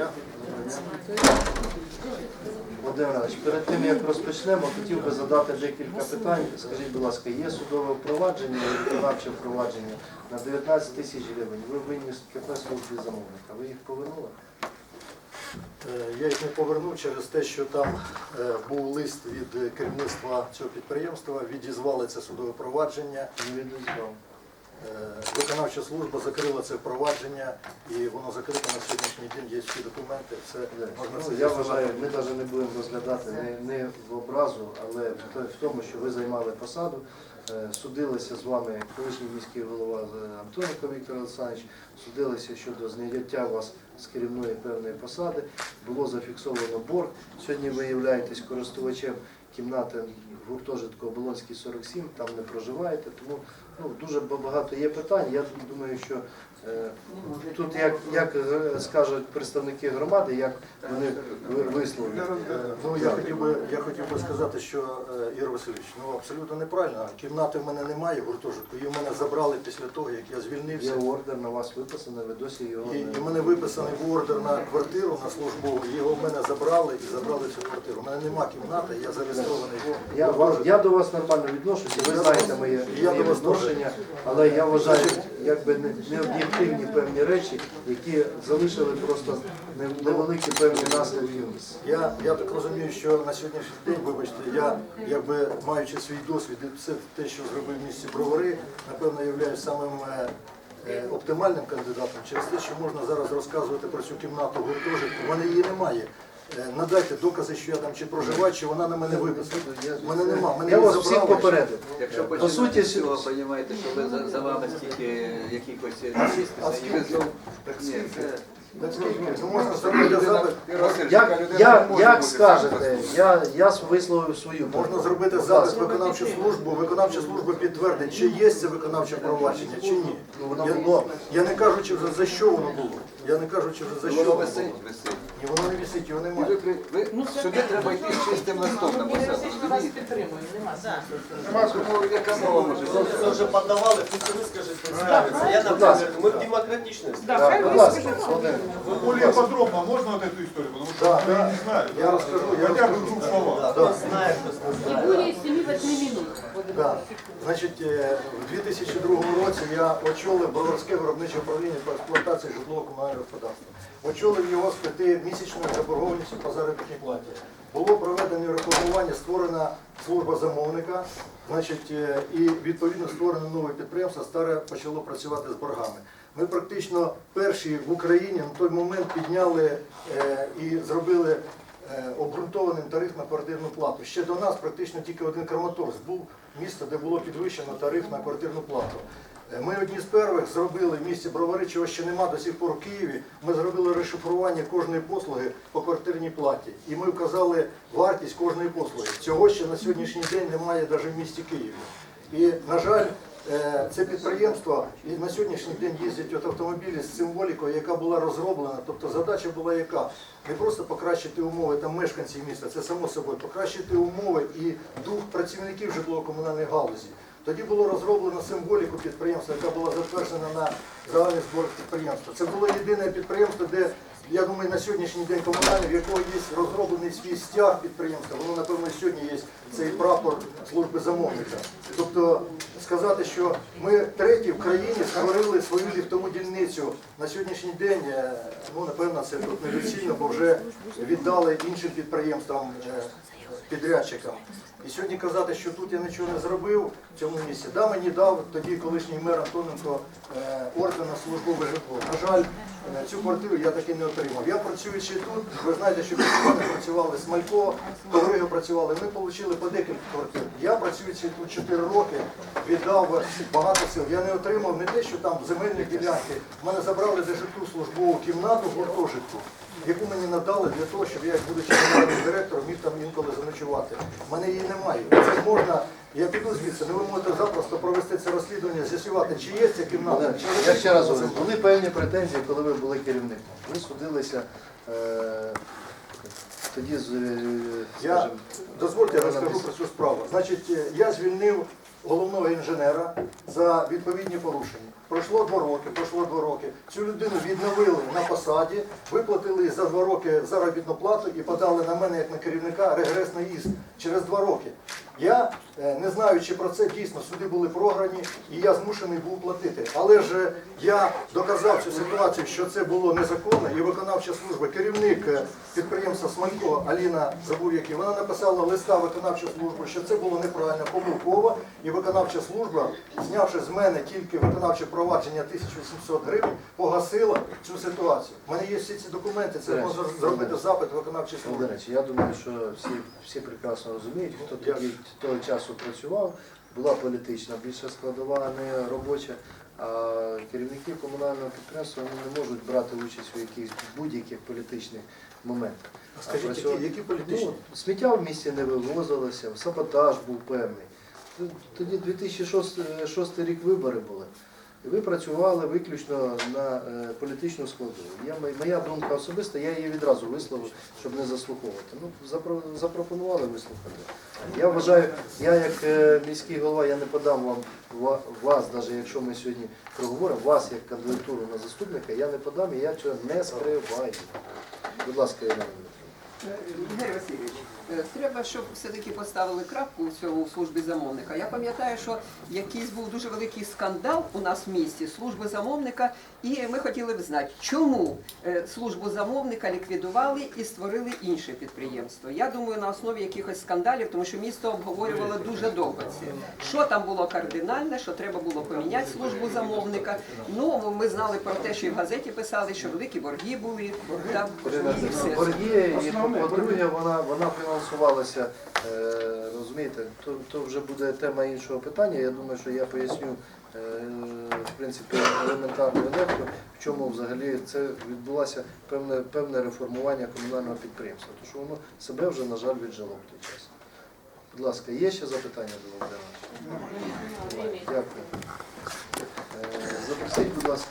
дня. Володимир Іванович, перед тим як розпочнемо, хотів би задати декілька питань. Скажіть, будь ласка, є судове впровадження, виконавче впровадження на 19 тисяч гривень. Ви винні з КП службі замовника. Ви їх повернули? Е, Я їх не повернув через те, що там е, був лист від керівництва цього підприємства, відізвали це судове провадження. Не відозвав. Е, Виконавча служба закрила це впровадження і воно закрите на сьогоднішній день. Є всі документи. Це можна Ну, це я вважаю, ми навіть не будемо розглядати не, не в образу, але в тому, що ви займали посаду, е, судилися з вами колишній міський голова е, Антоніко Віктор Олександрович, судилися щодо зняття вас з керівної певної посади, було зафіксовано борг. Сьогодні ви являєтесь користувачем кімнати гуртожитку Оболонський 47, там не проживаєте, тому ну, дуже багато є питань. Я думаю, що е, Тут як, як е, скажуть представники громади, як вони ви- висловлять. Е, Ну, я хотів би, я хотів би сказати, що е, Ігор Васильович, ну абсолютно неправильно. Кімнати в мене немає гуртожитку. Її в мене забрали після того, як я Є звільнився. ордер на вас виписаний, ви досі його І, і в мене виписаний був ордер на квартиру на службову. Його в мене забрали і забрали цю квартиру. У мене нема кімнати, я зареєстрований. Я, я до вас нормально відношуся, ви знаєте моє, я до вас відношення, але я вважаю, якби не, не об'єктивні певні речі, які залишили просто невеликі певні наслідки. Я, я так розумію, що на сьогоднішній день, вибачте, я якби маючи свій досвід і все те, що зробив в місті Бровари, напевно, являюсь самим е, е, оптимальним кандидатом через те, що можна зараз розказувати про цю кімнату гуртожитку. Мене її немає. Е, Надайте докази, що я там чи проживаю, чи вона на мене виписана. У мене нема. Мене Я її вас всіх забрали. попередив. Якщо По починати суті, з цього, розумієте, що ви за, за вами стільки якихось чиститься, і ви знов... Ні, це... Наскільки? Ну, можна зробити запит. Як, як, як скажете, я, я висловив свою Можна думку. зробити Будь запит ласка. виконавчу службу, виконавча служба підтвердить, чи є це виконавче провадження, чи ні. Ну, воно Я, було. я не кажу, чи вже за що воно було. Я не кажу, чи вже за що Воно воно висить, було. висить. Ні, воно не висить, його І ви, немає. при- ви, сюди треба йти з чистим листом на Я посаду, фізично вас розумієте? підтримую, нема сенсу. Ну, яка мова може бути? Вы уже подавали, пусть выскажет, представится. Я, например, мы в демократичности. Да, Так, хай будь ласка, вискаже. Володимир. Ну, более подробно можно вот эту историю, потому что Да, мы да. не знаем. Я расскажу, я Хотя бы расскажу. в двух словах. Да, кто знает, кто Не знает. более 7-8 минут. Да. Значить, е, в 2002 році я очолив Броварське виробниче управління по експлуатації житлово-комунального господарства. Очолив його з п'ятимісячною заборгованістю по заробітній платі. Було проведено реформування, створена служба замовника, значить, е, і відповідно створено нове підприємство, старе почало працювати з боргами. Ми практично перші в Україні на той момент підняли е, і зробили обґрунтованим тариф на квартирну плату. Ще до нас практично тільки один Краматорськ був місто, де було підвищено тариф на квартирну плату. Е, Ми одні з перших зробили в місті Бровари, чого ще нема до сих пор в Києві. Ми зробили розшифрування кожної послуги по квартирній платі. І ми вказали вартість кожної послуги. Цього ще на сьогоднішній день немає навіть в місті Києві. І, на жаль, е, це підприємство і на сьогоднішній день їздять от автомобілі з символікою, яка була розроблена. Тобто задача була яка? Не просто покращити умови там мешканців міста, це само собою, покращити умови і дух працівників житлово-комунальної галузі. Тоді було розроблено символіку підприємства, яка була затверджена на загальний збор підприємства. Це було єдине підприємство, де я думаю, на сьогоднішній день комунальний, в якого є розроблений свій стяг підприємства. Воно, напевно, сьогодні є цей прапор служби замовника. Тобто сказати, що ми треті в країні створили свою ліфтову дільницю на сьогоднішній день, е, ну напевно, це тут недоцільно, бо вже віддали іншим підприємствам. Підрядчикам. І сьогодні казати, що тут я нічого не зробив в цьому місці. Да, мені дав тоді колишній мер Антоненко е, орден службове житло. На жаль, е, цю квартиру я таки не отримав. Я працюючи тут, ви знаєте, що мене працювали Смалько, Коврига працювали, ми отримали по декілька квартир. Я працюючи тут 4 роки, віддав багато сил. Я не отримав не те, що там земельні ділянки. Мене забрали за житлу службову кімнату гуртожитку яку мені надали для того, щоб я, будучи генеральним директором, міг там інколи заночувати. У мене її немає. Це можна, я піду звідси, але ви можете запросто провести це розслідування, з'ясувати, чи є ця кімната, Я ще раз говорю, були певні претензії, коли ви були керівником. Ви судилися е, тоді з, е, Я скажімо, дозвольте, я розкажу про цю справу. Значить, е, я звільнив головного інженера за відповідні порушення. Пройшло два роки, пройшло два роки. Цю людину відновили на посаді, виплатили за два роки заробітну плату і подали на мене як на керівника регресний іск через два роки. Я е, не знаю, чи про це дійсно суди були програні, і я змушений був платити. Але ж е, я доказав цю ситуацію, що це було незаконно, і виконавча служба, керівник е, підприємства Сманько Аліна забув, який вона написала листа виконавчу службу, що це було неправильно, помилково, і виконавча служба, знявши з мене тільки виконавче провадження 1800 гривень, погасила цю ситуацію. У мене є всі ці документи, це можна зробити запит виконавчої Ну, служби. Я думаю, що всі, всі прекрасно розуміють, хто того часу працював, була політична більша складова, а не робоча. А керівники комунального підприємства вони не можуть брати участь у якихось будь-яких політичних моментах. А Скажіть, працював- які, які політичні? Ну, сміття в місті не вивозилося, саботаж був певний. Тоді 2006 рік вибори були. Ви працювали виключно на е, політичну складову. Я, моя думка особиста, я її відразу висловив, щоб не заслуховувати. Ну, запро, запропонували вислухати. Я вважаю, я як е, міський голова, я не подам вам вас, навіть якщо ми сьогодні проговоримо, вас як кандидатуру на заступника, я не подам і я цього не скриваю. Будь ласка, Ірина. Ігор Васильович, е, треба, щоб все-таки поставили крапку у цьому службі замовника. Я пам'ятаю, що якийсь був дуже великий скандал у нас в місті служби замовника, і ми хотіли б знати, чому е, службу замовника ліквідували і створили інше підприємство. Я думаю, на основі якихось скандалів, тому що місто обговорювало дуже довго це. Що там було кардинальне, що треба було поміняти службу замовника. Ну, ми знали про те, що і в газеті писали, що великі борги були там і все. По-друге, вона, вона фінансувалася, е, розумієте, то, то вже буде тема іншого питання. Я думаю, що я поясню е, в принципі елементарну енергію, в чому взагалі це відбулося певне, певне реформування комунального підприємства. Тому що воно себе вже, на жаль, віджило в той час. Будь ласка, є ще запитання до Володимира? Дякую. Е, Запросіть, будь ласка,